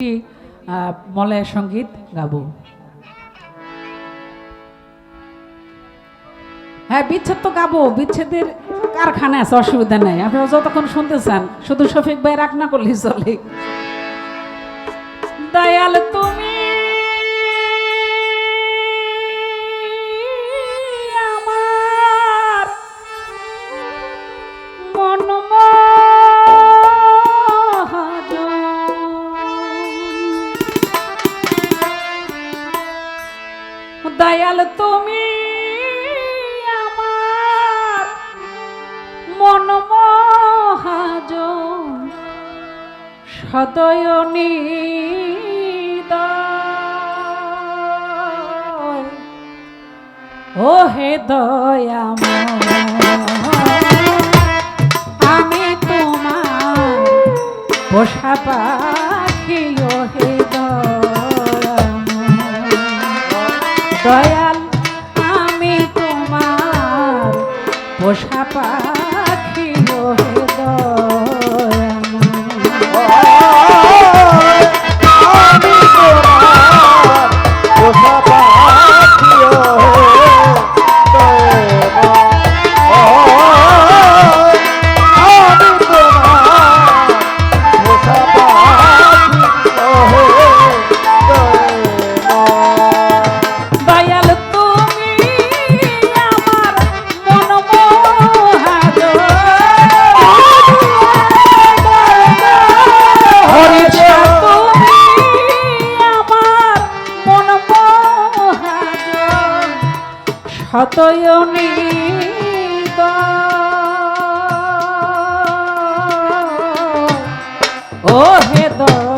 একটি মলয় সংগীত গাব। হ্যাঁ বিচ্ছেদ তো গাবো, বিচ্ছেদের কারখানা আছে, অসুবিধা নাই। আপনি যতক্ষণ শুনতে চান শুধু শফিক ভাই রাগ না করলেই চলে। দয়াল তুমি ও হে দয়াময় আমি তোমার পোষা পাখি ও হে দয়াময়। দয়াল আমি তোমার পোষা শতয়নী ও হে দয়াময়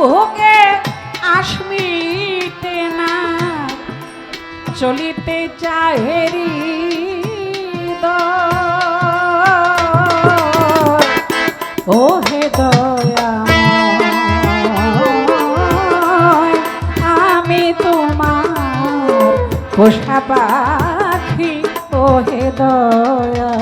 ভোগে আসমিতে না চলিতে চাহেরি ও হে দয়া আমি তোমার পোষা পাখি। ও হে দয়া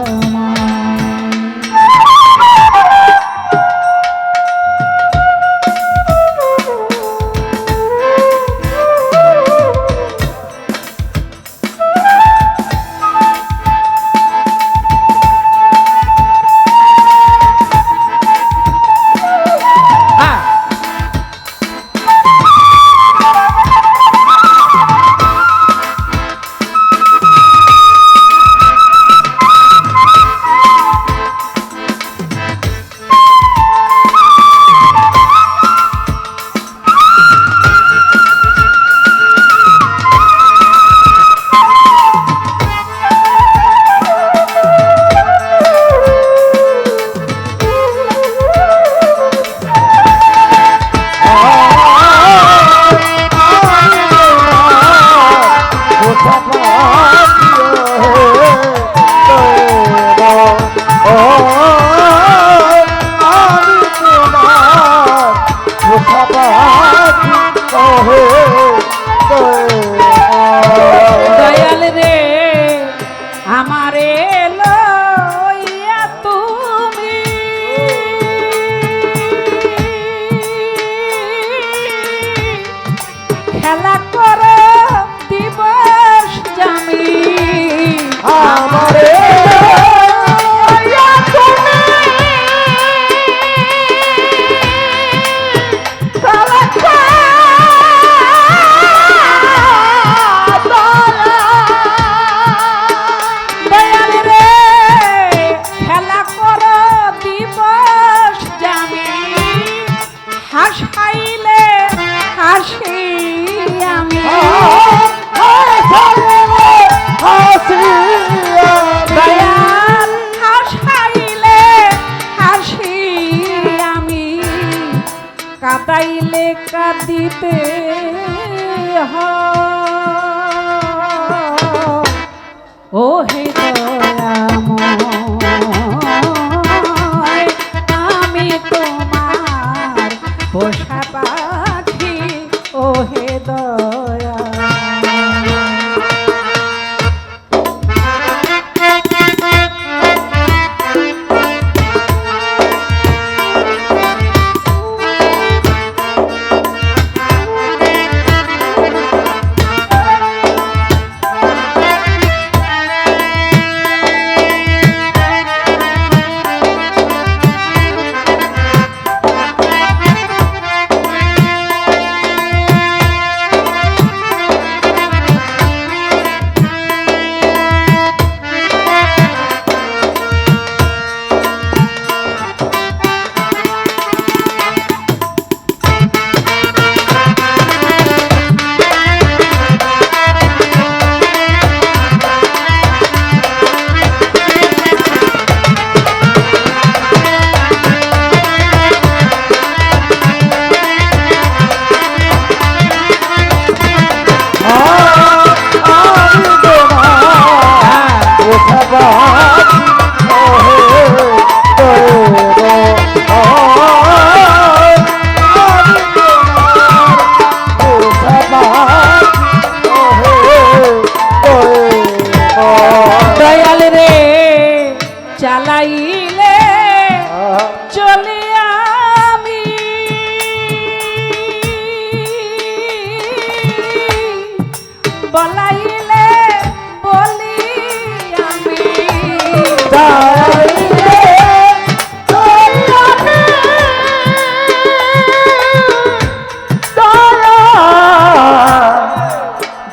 দয়াল কাদাইলে কাঁদিতে হয়। ও হে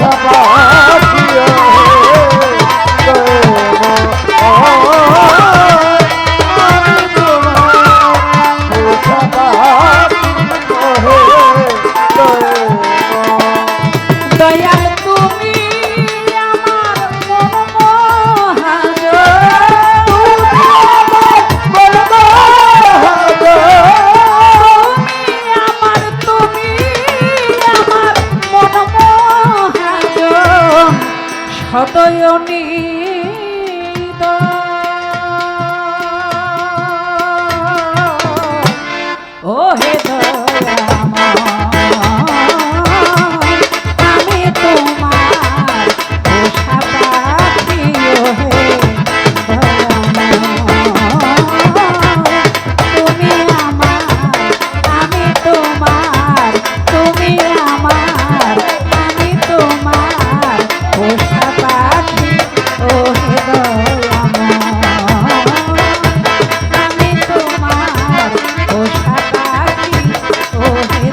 তোমার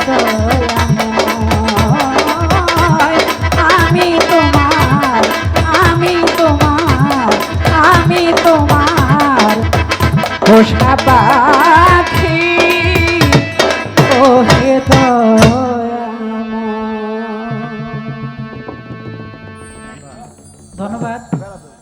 হে